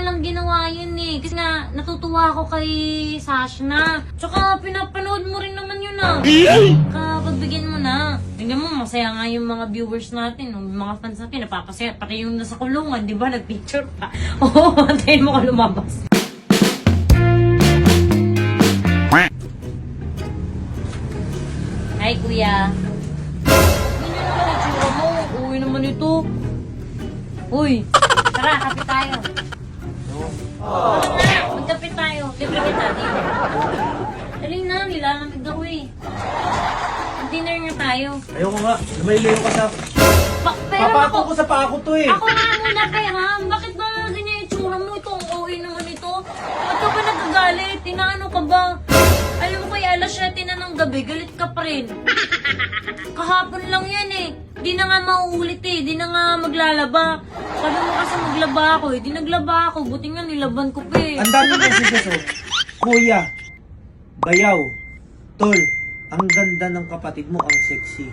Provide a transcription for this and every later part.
nga lang ginawa yun eh. Kasi nga, natutuwa ako kay Sashna. Tsaka, pinapanood mo rin naman yun ah. Kapagbigyan mo na. Tingnan mo, masaya nga yung mga viewers natin, yung mga fans natin, napapasaya. Pati yung nasa kulungan, di ba? Nag-picture pa. Oo, antayin mo ka lumabas. Hi, kuya. Hindi nyo naman itsura mo. Uwi naman ito. Uy, tara, kape tayo. Na, magkape tayo. Libre kita dito. Dali na, nilalamig ako eh. Dinner nga tayo. Ayoko nga, lumayo ka sa... Pa pero Papato ako, ko sa pako to eh. ako nga muna kay Ham. Bakit ba ganyan yung itsura mo? Ito, ang OA naman ito. Ba't ka ba nagagalit? Inaano ka ba? Alam kaya alas 7 na ng gabi, galit ka pa rin. Kahapon lang yan eh. Di na nga mauulit eh. Di na nga maglalaba. Sabi mo kasi maglaba ako eh. Di naglaba ako. Buti nga nilaban ko pa eh. Ang dami messages oh. Kuya, bayaw, tol, ang ganda ng kapatid mo, ang sexy.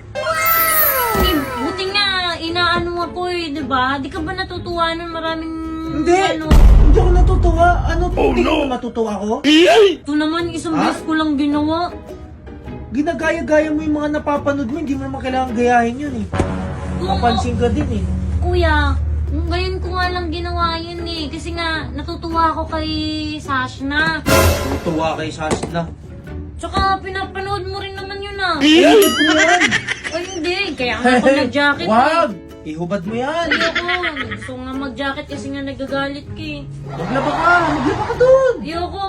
Eh, buti nga, inaano ako eh, di ba? Di ka ba natutuwa nun maraming... Hindi! Ano? Hindi ako natutuwa. Ano, hindi ko na matutuwa ko? Ito naman, isang Ha? beses ko lang ginawa. Ginagaya-gaya mo yung mga napapanood mo, hindi mo naman kailangan gayahin yun eh. Mapansin ka din eh. Kuya, ngayon ko nga lang ginawa yun eh. Kasi nga, natutuwa ako kay Sashna. Tuwa kay Sasna. Tsaka, pinapanood mo rin naman yun ah. Ihubad mo yan! Ay, hindi. Kaya nga ako nag-jacket Wag! eh. Ihubad mo yan! Ayoko. Gusto ko nga mag-jacket kasi nga nagagalit ka eh. Maglaba ka! Maglaba ka doon!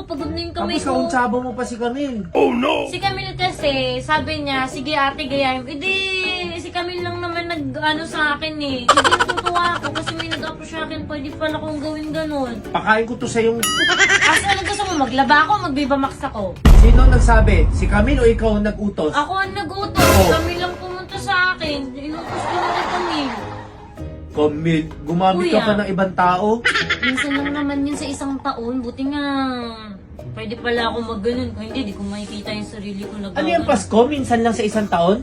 Pagod na yung kamay Tapos ko. kauntsaba mo pa si Camille. Si Camille kasi, sabi niya, sige ate, gayahin mo. Hindi, si Camille lang naman nag, ano sa akin eh. Hindi natutuwa ako kasi may nag-approach sa akin, pwede pala kong gawin ganun. Pakain ko to sa yung... Asa ano gusto mo, maglaba ako, magbibamax ako. Sino ang nagsabi? Si Camille o ikaw ang nag-utos? Ako ang nag-utos, Oh. si Camille lang pumunta sa akin. Inutos ko na kay Camille. Camille, gumamit ka Kuya. pa ng ibang tao? Minsan lang naman yun sa isang taon, buti nga, pwede pala ako mag ganun. Kung hindi, di ko makikita yung sarili ko nag Ano yung Pasko? Minsan lang sa isang taon?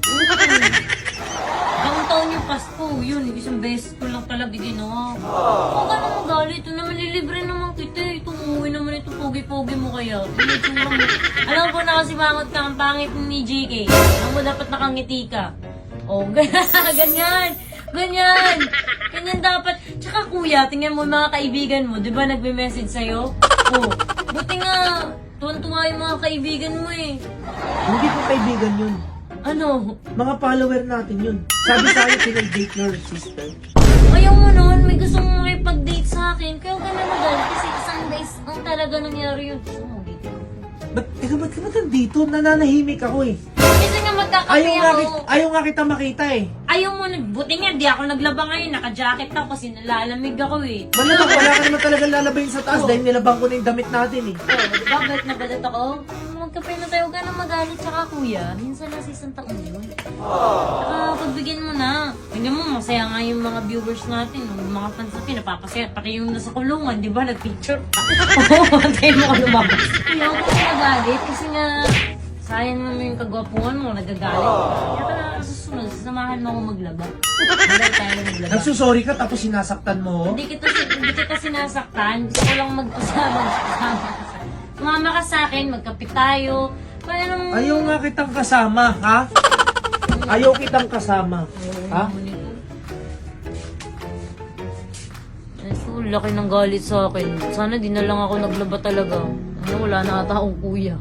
Ang taon yung Pasko, yun, isang beses ko lang talaga ginawa. Huwag ka na magalit, ito naman lilibre naman kita. Ito umuwi naman ito, pogi-pogi mo kaya. Ito lang. Alam ko na kasi bangot ka, ang pangit ni JK. Alam mo dapat nakangiti ka. Oh, ganyan. Ganyan. Ganyan dapat. Tsaka kuya, tingnan mo yung mga kaibigan mo. Di ba nagme-message sa'yo? Oh, buti nga. Tuwan-tuwa yung mga kaibigan mo eh. Hindi ko kaibigan yun. Ano? Mga follower natin yun. Sabi sa akin, pinag-date your sister. Ayaw mo nun, may gusto mo makipag-date sa akin. Kaya ka na magalit kasi isang days ang talaga nangyari yun. Gusto mo dito. Ba't, ka ba't nandito? Nananahimik ako eh. Kasi nga magkakape Ayaw nga, ako. ki- ayaw nga kita makita eh. Ayaw mo, nag- buti nga, di ako naglaba ngayon. Naka-jacket ako kasi nalalamig ako eh. Malamang wala ka naman talaga lalabayin sa taas dahil nilabang ko na yung damit natin eh. Oh, di ba? Galit na galit ako. Magkape na tayo, huwag ka na magalit. Tsaka kuya, minsan lang sa isang taon yun. Tsaka pagbigyan mo na. Tingnan mo, masaya nga yung mga viewers natin, yung mga fans natin, napapasaya. Pati yung nasa kulungan, di ba? Nag-picture pa. Oo, antayin mo ka lumabas. Huwag ka magalit kasi nga, sayang naman yung kagwapuhan mo, nagagalit. Kaya ka na susunod, sasamahan mo ako maglaba. Malay tayo maglaba. Nagsusorry ka tapos sinasaktan mo. Hindi kita, hindi kita sinasaktan. Gusto ko lang mag-usama. Sumama ka sa akin, magkapit tayo. Parang... Ayaw nga kitang kasama, ha? Ayaw kitang kasama. Ha? So, laki ng galit sa akin. Sana di na lang ako naglaba talaga. Ano, wala na ata akong kuya.